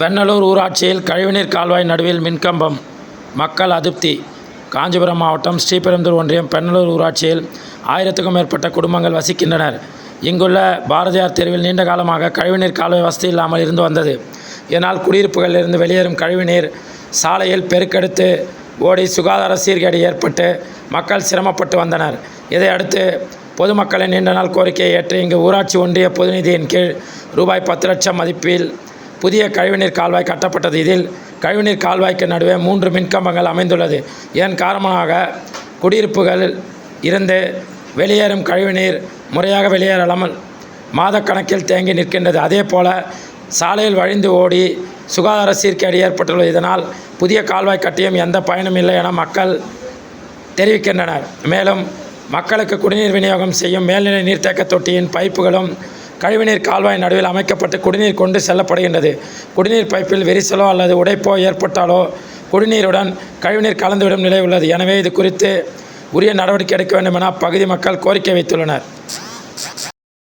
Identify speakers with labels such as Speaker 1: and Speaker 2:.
Speaker 1: பெண்ணலூர் ஊராட்சியில் கழிவுநீர் கால்வாய் நடுவில் மின்கம்பம் மக்கள் அதிருப்தி. காஞ்சிபுரம் மாவட்டம் ஸ்ரீபெரும்புதூர் ஒன்றியம் பெண்ணலூர் ஊராட்சியில் ஆயிரத்துக்கும் மேற்பட்ட குடும்பங்கள் வசிக்கின்றனர். இங்குள்ள பாரதியார் தெருவில் நீண்ட காலமாக கழிவுநீர் கால்வாய் வசதி இல்லாமல் இருந்து வந்தது. இதனால் குடியிருப்புகளிலிருந்து வெளியேறும் கழிவுநீர் சாலையில் பெருக்கெடுத்து ஓடி சுகாதார சீர்கேடு ஏற்பட்டு மக்கள் சிரமப்பட்டு வந்தனர். இதையடுத்து பொதுமக்களின் நீண்ட நாள் கோரிக்கையை ஏற்று இங்கு ஊராட்சி ஒன்றிய பொதுநிதியின் கீழ் ரூபாய் பத்து லட்சம் மதிப்பில் புதிய கழிவுநீர் கால்வாய் கட்டப்பட்டது. இதில் கழிவுநீர் கால்வாய்க்கு நடுவே மூன்று மின்கம்பங்கள் அமைந்துள்ளது. இதன் காரணமாக குடியிருப்புகள் இருந்து வெளியேறும் கழிவுநீர் முறையாக வெளியேறாமல் மாதக்கணக்கில் தேங்கி நிற்கின்றது. அதே போல சாலையில் வழிந்து ஓடி சுகாதார சீர்கேடு ஏற்பட்டுள்ளது. இதனால் புதிய கால்வாய் கட்டியும் எந்த பயனும் இல்லை என மக்கள் தெரிவிக்கின்றனர். மேலும் மக்களுக்கு குடிநீர் விநியோகம் செய்யும் மேல்நிலை நீர்த்தேக்க தொட்டியின் பைப்புகளும் கழிவுநீர் கால்வாய் நடுவில் அமைக்கப்பட்டு குடிநீர் கொண்டு செல்லப்படுகின்றது. குடிநீர் பைப்பில் விரிசலோ அல்லது உடைப்போ ஏற்பட்டாலோ குடிநீருடன் கழிவுநீர் கலந்துவிடும் நிலை உள்ளது. எனவே இது குறித்து உரிய நடவடிக்கை எடுக்க வேண்டும் என அப்பகுதி மக்கள் கோரிக்கை வைத்துள்ளனர்.